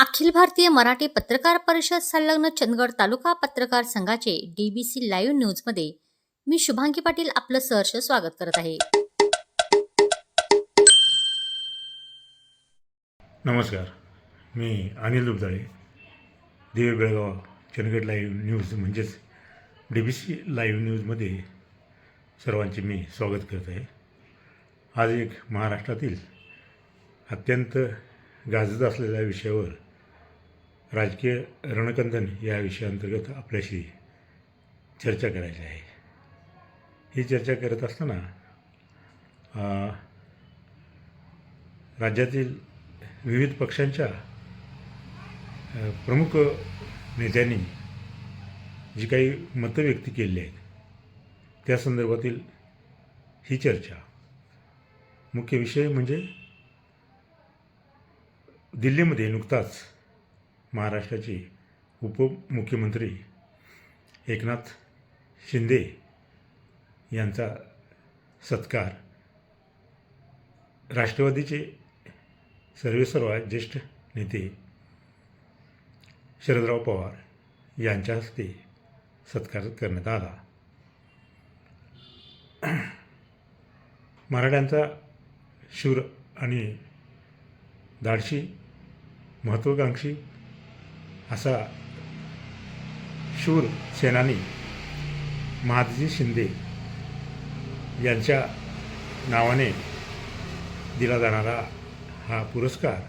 अखिल भारतीय मराठी पत्रकार परिषद संलग्न चंदगड तालुका पत्रकार संघाचे डीबीसी लाईव्ह न्यूजमध्ये मी शुभांगी पाटील आपलं सहर्ष स्वागत करत आहे. नमस्कार. मी अनिल दुबदाळे दिवे बेळगाव चंदगड लाईव्ह न्यूज म्हणजेच डी बी सी लाईव्ह न्यूजमध्ये सर्वांचे मी स्वागत करत आहे. आज एक महाराष्ट्रातील अत्यंत गाजत असलेल्या विषयावर राजकीय रणकंदन या विषयाअंतर्गत आपल्याशी चर्चा करायची आहे. ही चर्चा करत असताना राज्यातील विविध पक्षांच्या प्रमुख नेत्यांनी जी काही मतं व्यक्त केली आहेत त्या संदर्भातील ही चर्चा. मुख्य विषय म्हणजे दिल्लीमध्ये नुकताच महाराष्ट्राचे उपमुख्यमंत्री एकनाथ शिंदे यांचा सत्कार. राष्ट्रवादीचे सर्वेसर्वा ज्येष्ठ नेते शरदराव पवार यांच्या हस्ते सत्कार करण्यात आला. मराठ्यांचा शूर आणि धाडशी महत्त्वाकांक्षी असा शूर सेनानी महादजी शिंदे यांच्या नावाने दिला जाणारा हा पुरस्कार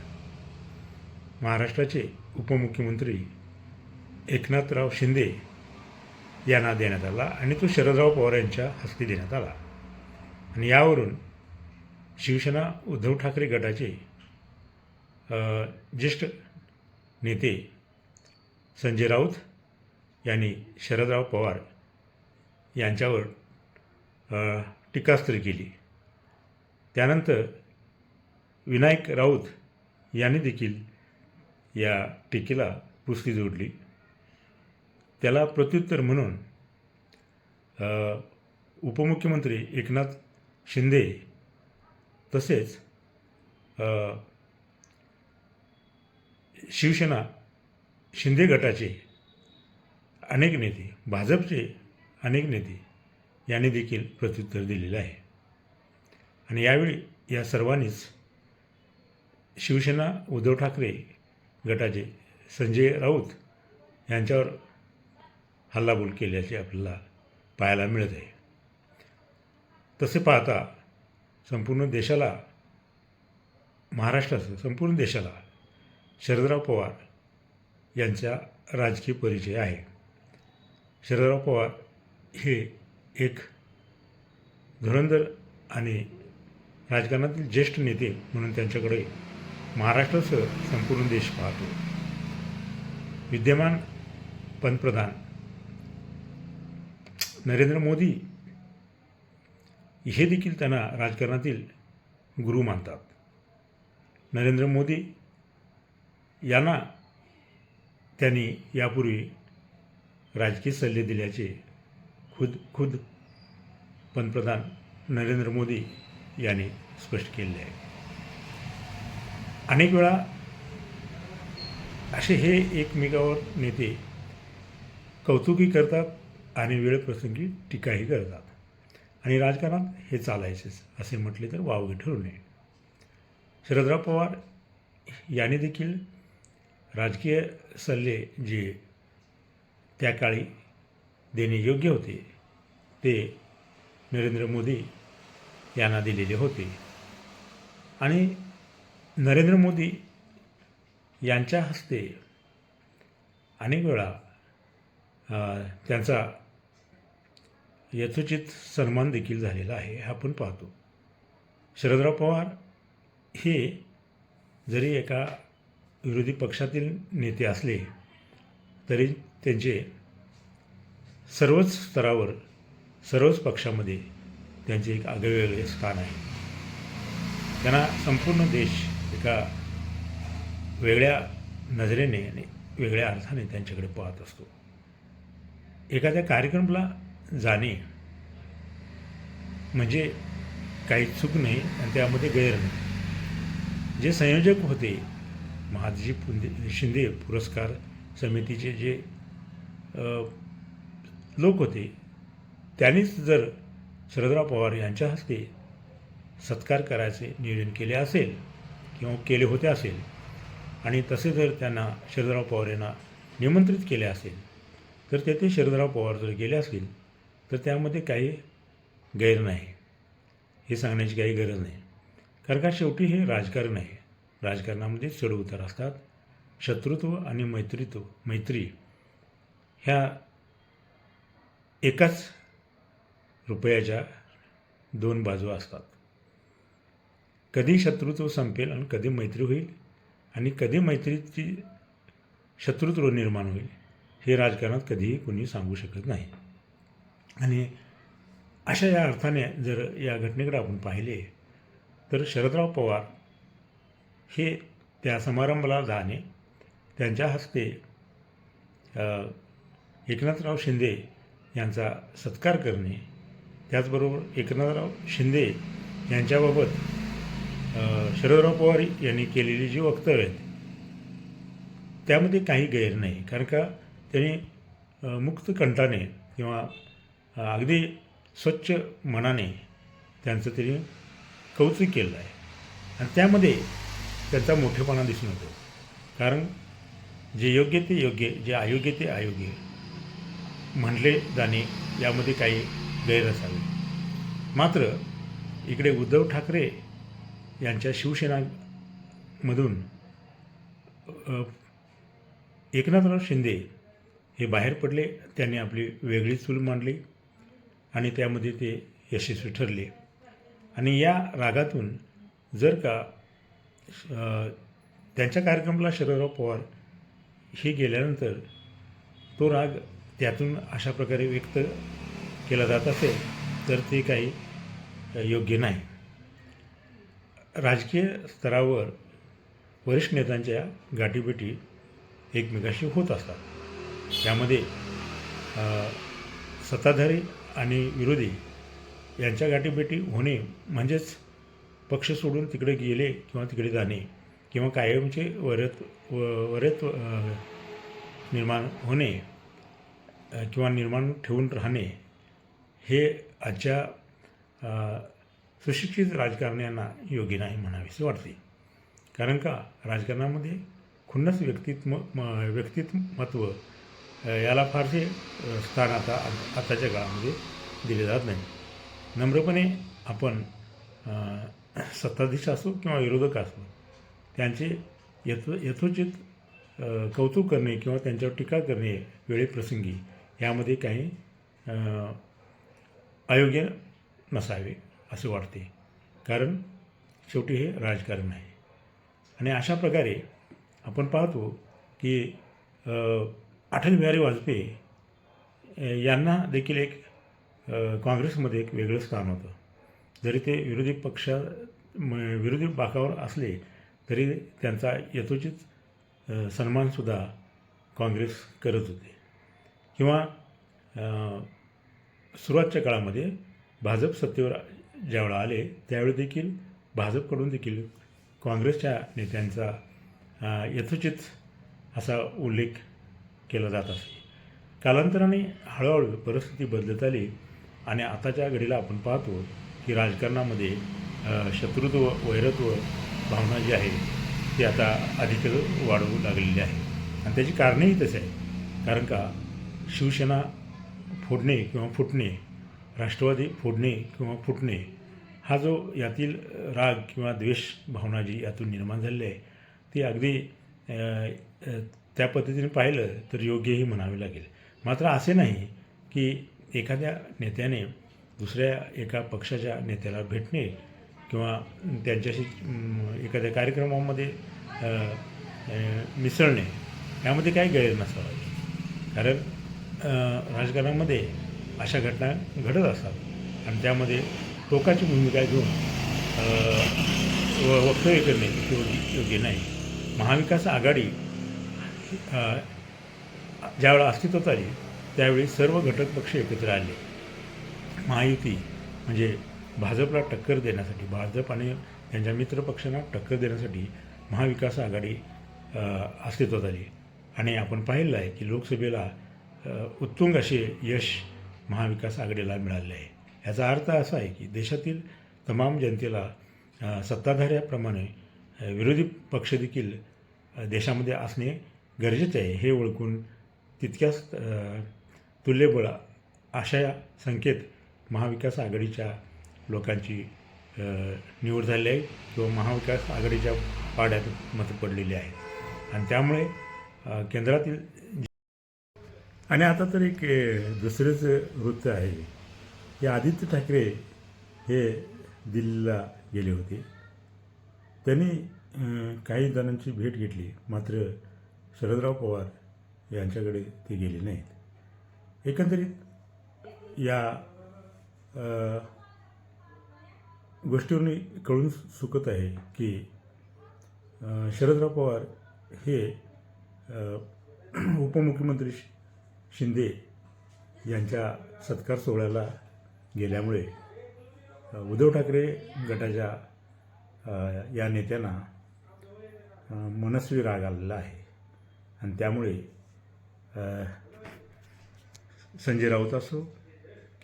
महाराष्ट्राचे उपमुख्यमंत्री एकनाथराव शिंदे यांना देण्यात आला आणि तो शरदराव पवार यांच्या हस्ते देण्यात आला. आणि यावरून शिवसेना उद्धव ठाकरे गटाचे ज्येष्ठ नेते संजय राऊत यांनी शरदराव पवार यांच्यावर टीकास्त्र केली. त्यानंतर विनायक राऊत यांनी देखील या टीकेला पुस्ती जोडली. त्याला प्रत्युत्तर म्हणून उपमुख्यमंत्री एकनाथ शिंदे तसेच शिवसेना शिंदे गटाचे अनेक नेते भाजपचे अनेक नेते यांनी देखील प्रत्युत्तर दिलेलं आहे. आणि यावेळी या सर्वांनीच शिवसेना उद्धव ठाकरे गटाचे संजय राऊत यांच्यावर हल्लाबोल केल्याचे आपल्याला पाहायला मिळत आहे. तसे पाहता संपूर्ण देशाला महाराष्ट्रासह संपूर्ण देशाला शरदराव पवार यांचा राजकीय परिचय आहे. शरदराव पवार हे एक धुरंधर आणि राजकारणातील ज्येष्ठ नेते म्हणून त्यांच्याकडे महाराष्ट्रासह संपूर्ण देश पाहतो. विद्यमान पंतप्रधान नरेंद्र मोदी हे देखील त्यांना राजकारणातील गुरु मानतात. नरेंद्र मोदी यांना त्यांनी यापूर्वी राजकीय सल्ले दिल्याचे खुद खुद पंतप्रधान नरेंद्र मोदी यांनी स्पष्ट केले आहे. अनेक वेळा असे हे एकमेकावर नेते कौतुकी करतात आणि वेळप्रसंगी टीकाही करतात. आणि राजकारणात हे चालायचेच असे म्हटले तर वावगे ठरू नये. शरदराव पवार यांनी देखील राजकीय सल्ले जे त्या काळी देणे योग्य होते ते नरेंद्र मोदी यांना दिलेले होते. आणि नरेंद्र मोदी यांच्या हस्ते अनेक वेळा त्यांचा यथोचित सन्मान देखील झालेला आहे हे आपण पाहतो. शरदराव पवार हे जरी एका विरोधी पक्षातील नेते असले तरी त्यांचे सर्वच स्तरावर सर्वच पक्षामध्ये त्यांचे एक आगळेवेगळे स्थान आहे. त्यांना संपूर्ण देश एका वेगळ्या नजरेने आणि वेगळ्या अर्थाने त्यांच्याकडे पाहत असतो. एखाद्या कार्यक्रमाला जाणे म्हणजे काही चूक नाही आणि त्यामध्ये गैर नाही. जे संयोजक होते महादजी पुंदे शिंदे पुरस्कार समितीचे जे लोक होते त्यांनीच जर शरदराव पवार यांच्या हस्ते सत्कार करायचे नियोजन केले असेल किंवा केले होते असेल आणि तसे जर त्यांना शरदराव पवार यांना निमंत्रित केले असेल तर तेथे शरदराव पवार जर गेले असतील तर त्यामध्ये काही गैर नाही. हे सांगण्याची काही गरज नाही. कारण का शेवटी हे राजकारण आहे. राजकारणामध्ये चढउतार असतात. शत्रुत्व आणि मैत्रित्व मैत्री ह्या एकाच रुपयाच्या दोन बाजू असतात. कधी शत्रुत्व संपेल आणि कधी मैत्री होईल आणि कधी मैत्रीची शत्रुत्व निर्माण होईल हे राजकारणात कधीही कोणी सांगू शकत नाही. आणि अशा या अर्थाने जर या घटनेकडे आपण पाहिले तर शरदराव पवार हे त्या समारंभाला जाणे त्यांच्या हस्ते एकनाथराव शिंदे यांचा सत्कार करणे त्याचबरोबर एकनाथराव शिंदे यांच्याबाबत शरदराव पवार यांनी केलेली जी वक्तव्य आहेत त्यामध्ये काही गैर नाही. कारण का त्यांनी मुक्त कंठाने किंवा अगदी स्वच्छ मनाने त्यांचं त्यांनी कौतुक केलं आहे. आणि त्यामध्ये त्यांचा मोठेपणा दिसून येतो. कारण जे योग्य ते योग्य जे अयोग्य ते अयोग्य म्हटले जाणे यामध्ये काही गैर असावे. मात्र इकडे उद्धव ठाकरे यांच्या शिवसेनामधून एकनाथराव शिंदे हे बाहेर पडले त्यांनी आपली वेगळी चूल मांडली आणि त्यामध्ये ते यशस्वी ठरले. आणि या रागातून जर का त्यांच्या कार्यक्रमाला शरदराव पवार हे गेल्यानंतर तो राग त्यातून अशा प्रकारे व्यक्त केला जात असेल तर ते काही योग्य नाही. राजकीय स्तरावर वरिष्ठ नेत्यांच्या गाठीभेटी एकमेकाशी होत असतात. त्यामध्ये सत्ताधारी आणि विरोधी यांच्या गाठीभेटी होणे म्हणजेच पक्ष सोडून तिकडे गेले किंवा तिकडे जाणे किंवा कायमचे वरत व वरत निर्माण होणे किंवा निर्माण ठेवून राहणे हे आजच्या सुशिक्षित राजकारण्यांना योग्य नाही म्हणावेसे वाटते. कारण का? राजकारणामध्ये खुन्नस व्यक्तित्व म- व्यक्तिमत्व याला फारसे स्थान आता आताच्या काळामध्ये दिले जात नाही. नम्रपणे आपण सत्ताधीश असो किंवा विरोधक असो त्यांचे यथ यथोचित कौतुक करणे किंवा त्यांच्यावर टीका करणे वेळेप्रसंगी यामध्ये काही अयोग्य नसावे असे वाटते. कारण शेवटी हे राजकारण आहे. आणि अशा प्रकारे आपण पाहतो की अटल बिहारी वाजपेयी यांना देखील एक काँग्रेसमध्ये एक वेगळं स्थान होतं. जरी ते विरोधी पक्षा म, विरोधी बाकावर असले तरी त्यांचा यथोचित सन्मानसुद्धा काँग्रेस करत होते. किंवा सुरुवातच्या काळामध्ये भाजप सत्तेवर ज्यावेळा आले त्यावेळी देखील भाजपकडून देखील काँग्रेसच्या नेत्यांचा यथोचित असा उल्लेख केला जात असे. कालांतराने हळूहळू परिस्थिती बदलत आली आणि आताच्या घडीला आपण पाहतो की राजकारणामध्ये शत्रुत्व वैरत्व भावना जी आहे ती आता अधिकच वाढवू लागलेली आहे. आणि त्याची कारणंही तसे आहे कारण का शिवसेना फोडणे किंवा फुटणे राष्ट्रवादी फोडणे किंवा फुटणे हा जो यातील राग किंवा द्वेष भावना जी यातून निर्माण झालेली आहे ती अगदी त्या पद्धतीने पाहिलं तर योग्यही म्हणावे लागेल. मात्र असे नाही की एखाद्या नेत्याने दुसऱ्या एका पक्षाच्या नेत्याला भेटणे किंवा त्यांच्याशी एखाद्या कार्यक्रमामध्ये मिसळणे यामध्ये काही गैर नसावा. कारण राजकारणामध्ये अशा घटना घडत असतात आणि त्यामध्ये टोकाची भूमिका घेऊन व वक्तव्य करणे योग्य योग्य नाही. महाविकास आघाडी ज्यावेळा अस्तित्वात आली त्यावेळी सर्व घटक पक्ष एकत्र आले महायुती म्हणजे भाजपला टक्कर देण्यासाठी भाजप आणि त्यांच्या मित्रपक्षांना टक्कर देण्यासाठी महाविकास आघाडी अस्तित्वात आली. आणि आपण पाहिलं आहे की लोकसभेला उत्तुंग असे यश महाविकास आघाडीला मिळाले आहे. याचा अर्थ असा आहे की देशातील तमाम जनतेला सत्ताधाऱ्याप्रमाणे विरोधी पक्ष देखील देशामध्ये असणे गरजेचे आहे हे ओळखून तितक्याच तुल्यबळ अशा संकेत महाविकास आघाडीच्या लोकांची निवड झाली आहे. किंवा महाविकास आघाडीच्या पाड्यात मतं पडलेली आहेत. आणि त्यामुळे केंद्रातील आणि आता तर एक दुसरेच वृत्त आहे. की आदित्य ठाकरे हे दिल्लीला गेले होते. त्यांनी काही जणांची भेट घेतली. मात्र शरदराव पवार यांच्याकडे ते गेले नाहीत. एकंदरीत या गोष्टीवरून कळून चुकत आहे की शरदराव पवार हे उपमुख्यमंत्री शि- शिंदे यांच्या सत्कार सोहळ्याला गेल्यामुळे उद्धव ठाकरे गटाच्या या नेत्यांना मनस्वी राग आलेला आहे. आणि त्यामुळे संजय राऊत असो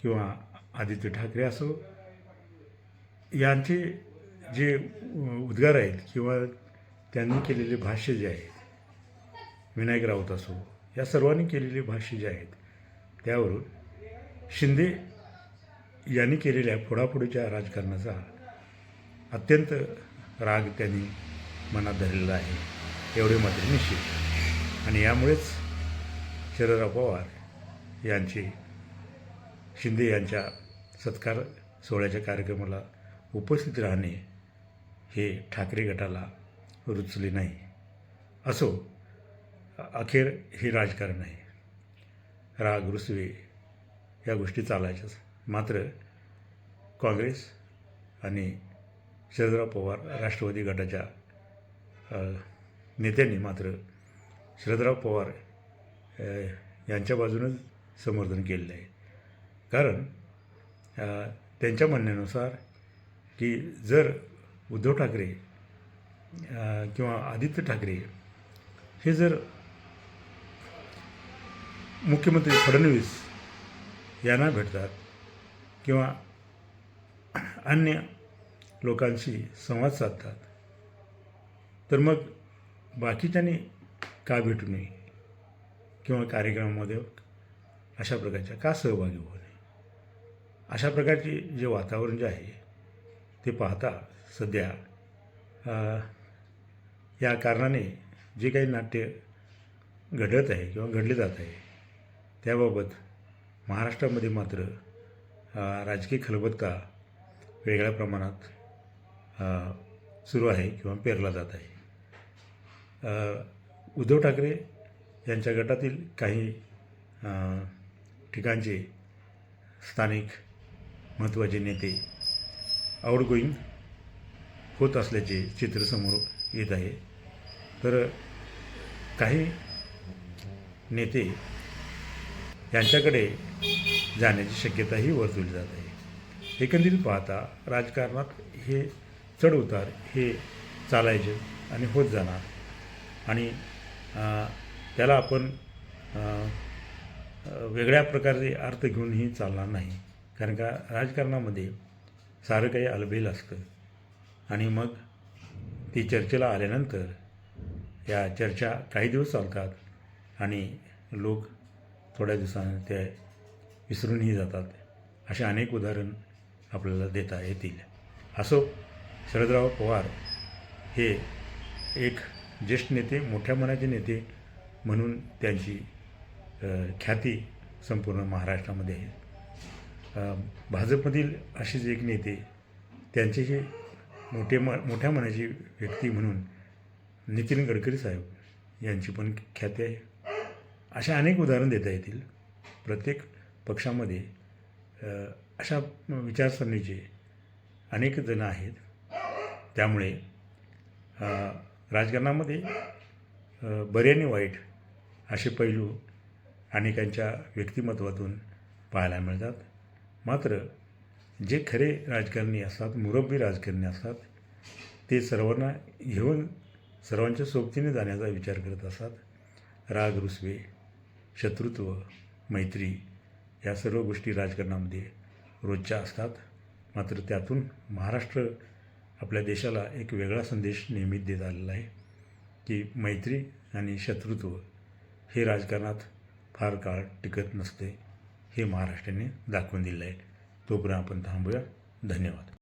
किंवा आदित्य ठाकरे असो यांचे जे उद्गार आहेत किंवा त्यांनी केलेले भाष्य जे आहेत विनायक राऊत असो या सर्वांनी केलेले भाष्य जे आहेत त्यावरून शिंदे यांनी केलेल्या फोडाफोडीच्या राजकारणाचा अत्यंत राग त्यांनी मनात धरलेला आहे एवढे मात्र निश्चित. आणि यामुळेच शरदराव पवार यांचे शिंदे यांच्या सत्कार सोहळ्याच्या कार्यक्रमाला उपस्थित राहणे हे ठाकरे गटाला रुचले नाही. असो अखेर हे राजकारण आहे. राग रुसवे या गोष्टी चालायच्याच. मात्र काँग्रेस आणि शरदराव पवार राष्ट्रवादी गटाच्या नेत्यांनी मात्र शरदराव पवार यांच्या बाजूनच समर्थन केलेलं आहे. कारण त्यांच्या म्हणण्यानुसार की जर उद्धव ठाकरे किंवा आदित्य ठाकरे हे जर मुख्यमंत्री फडणवीस यांना भेटतात किंवा अन्य लोकांशी संवाद साधतात तर मग बाकीच्यांनी का भेटू नये किंवा कार्यक्रमामध्ये अशा प्रकारच्या का सहभागी होत अशा प्रकारचे जे वातावरण जे आहे ते पाहता सध्या या कारणाने जे काही नाट्य घडत आहे किंवा घडले जात आहे त्याबाबत महाराष्ट्रामध्ये मात्र राजकीय खलबत्ता वेगळ्या प्रमाणात सुरू आहे किंवा पेरला जात आहे. उद्धव ठाकरे यांच्या गटातील काही ठिकाणचे स्थानिक महत्त्वाचे नेते आउटगोईंग होत असल्याचे चित्र समोर येत आहे. तर काही नेते यांच्याकडे जाण्याची शक्यताही वर्तवली जात आहे. एकंदरीत पाहता राजकारणात हे चढ उतार हे चालायचे आणि होत जाणार. आणि त्याला आपण वेगळ्या प्रकारचे अर्थ घेऊनही चालणार नाही. कारण का राजकारणामध्ये सारं काही अलबेल असतं. आणि मग ती चर्चेला आल्यानंतर या चर्चा काही दिवस चालतात आणि लोक थोड्या दिवसानं ते विसरूनही जातात. असे अनेक उदाहरण आपल्याला देता येतील. असो शरदराव पवार हे एक ज्येष्ठ नेते मोठ्या मनाचे नेते म्हणून त्यांची ख्याती संपूर्ण महाराष्ट्रामध्ये आहे. भाजपमधील असेच एक नेते त्यांचेही मोठे म मोठ्या मनाची व्यक्ती म्हणून नितीन गडकरी साहेब यांची पण ख्याती आहे. अशा अनेक उदाहरण देता येतील. प्रत्येक पक्षामध्ये अशा विचारसरणीचे अनेक जण आहेत. त्यामुळे राजकारणामध्ये बरे आणि वाईट असे पैलू अनेकांच्या व्यक्तिमत्वातून पाहायला मिळतात. मात्र जे खरे राजकारणी असतात मुरब्बी राजकारणी असतात ते सर्वांना घेऊन सर्वांच्या सोबतीने जाण्याचा विचार करत असतात. राग रुसवे शत्रुत्व मैत्री या सर्व गोष्टी राजकारणामध्ये रोजच्या असतात. मात्र त्यातून महाराष्ट्र आपल्या देशाला एक वेगळा संदेश नेहमीच देत आलेला आहे की मैत्री आणि शत्रुत्व हे राजकारणात फार काळ टिकत नसते. हे महाराष्ट्राने दाखवून दिलं आहे तोपर्यंत आपण थांबूया. धन्यवाद.